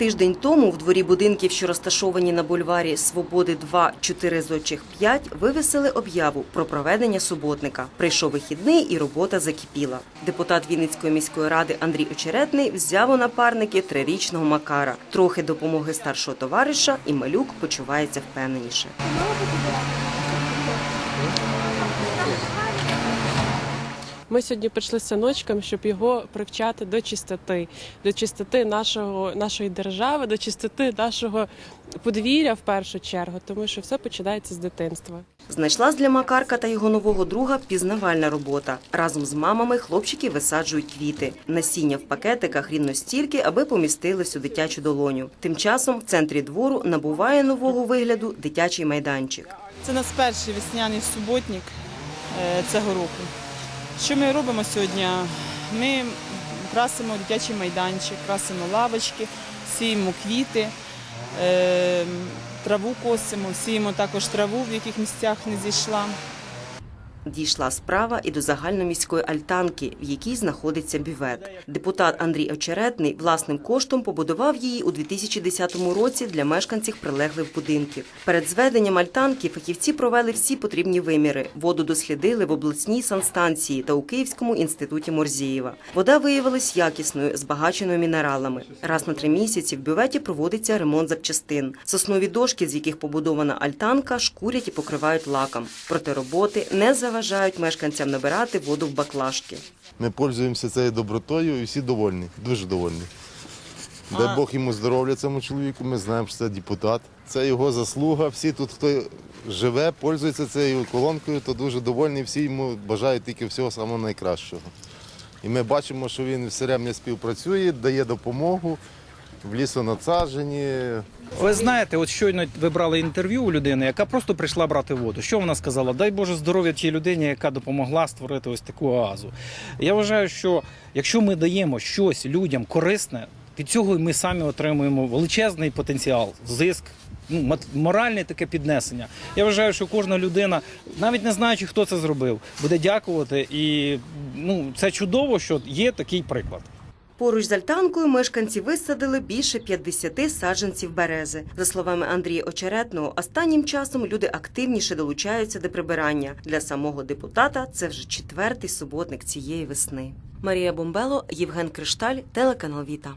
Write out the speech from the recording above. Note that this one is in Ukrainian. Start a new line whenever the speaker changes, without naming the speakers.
Тиждень тому в дворі будинків, що розташовані на бульварі Свободи 2, 4 зодчих 5, вивісили об'яву про проведення суботника. Прийшов вихідний і робота закипіла. Депутат Вінницької міської ради Андрій Очеретний взяв у напарники трирічного Макара. Трохи допомоги старшого товариша, і малюк почувається впевненіше.
Ми сьогодні прийшли з синочком, щоб його привчати до чистоти, до чистоти нашого, нашої держави, до чистоти нашого подвір'я в першу чергу, тому що все починається з дитинства.
Знайшлась для Макарка та його нового друга пізнавальна робота. Разом з мамами хлопчики висаджують квіти. Насіння в пакетиках рівно стільки, аби помістились у дитячу долоню. Тим часом в центрі двору набуває нового вигляду дитячий майданчик.
Це у нас перший весняний суботник е, цього року. Що ми робимо сьогодні? Ми красимо дитячий майданчик, красимо лавочки, сіємо квіти, е, траву косимо, сіємо також траву, в яких місцях не зійшла.
Дійшла справа і до загальноміської альтанки, в якій знаходиться бювет. Депутат Андрій Очеретний власним коштом побудував її у 2010 році для мешканців прилеглих будинків. Перед зведенням альтанки фахівці провели всі потрібні виміри. Воду дослідили в обласній санстанції та у Київському інституті Морзієва. Вода виявилась якісною, збагаченою мінералами. Раз на три місяці в бюветі проводиться ремонт запчастин. Соснові дошки, з яких побудована альтанка, шкурять і покривають лаком. Проте роботи не заважають мешканцям набирати воду в баклажки.
Ми пользуємося цією добротою і всі довольні, дуже довольні. Дай Бог йому здоров'я цьому чоловіку, ми знаємо, що це депутат. Це його заслуга. Всі тут, хто живе, пользується цією колонкою, то дуже довольні. Всі йому бажають тільки всього самого найкращого. І ми бачимо, що він все время співпрацює, дає допомогу в лісонасадженні,
Ви знаєте, от щойно ви брали інтерв'ю у людини, яка просто прийшла брати воду. Що вона сказала? Дай Боже здоров'я тій людині, яка допомогла створити ось таку оазу. Я вважаю, що якщо ми даємо щось людям корисне, від цього ми самі отримуємо величезний потенціал, зиск. Ну, моральне таке піднесення. Я вважаю, що кожна людина, навіть не знаючи, хто це зробив, буде дякувати. І ну, це чудово, що є такий приклад.
Поруч з альтанкою мешканці висадили більше 50 саджанців берези. За словами Андрія Очеретного, останнім часом люди активніше долучаються до прибирання. Для самого депутата це вже четвертий суботник цієї весни. Марія Бомбело, Євген Кришталь, телеканал Віта.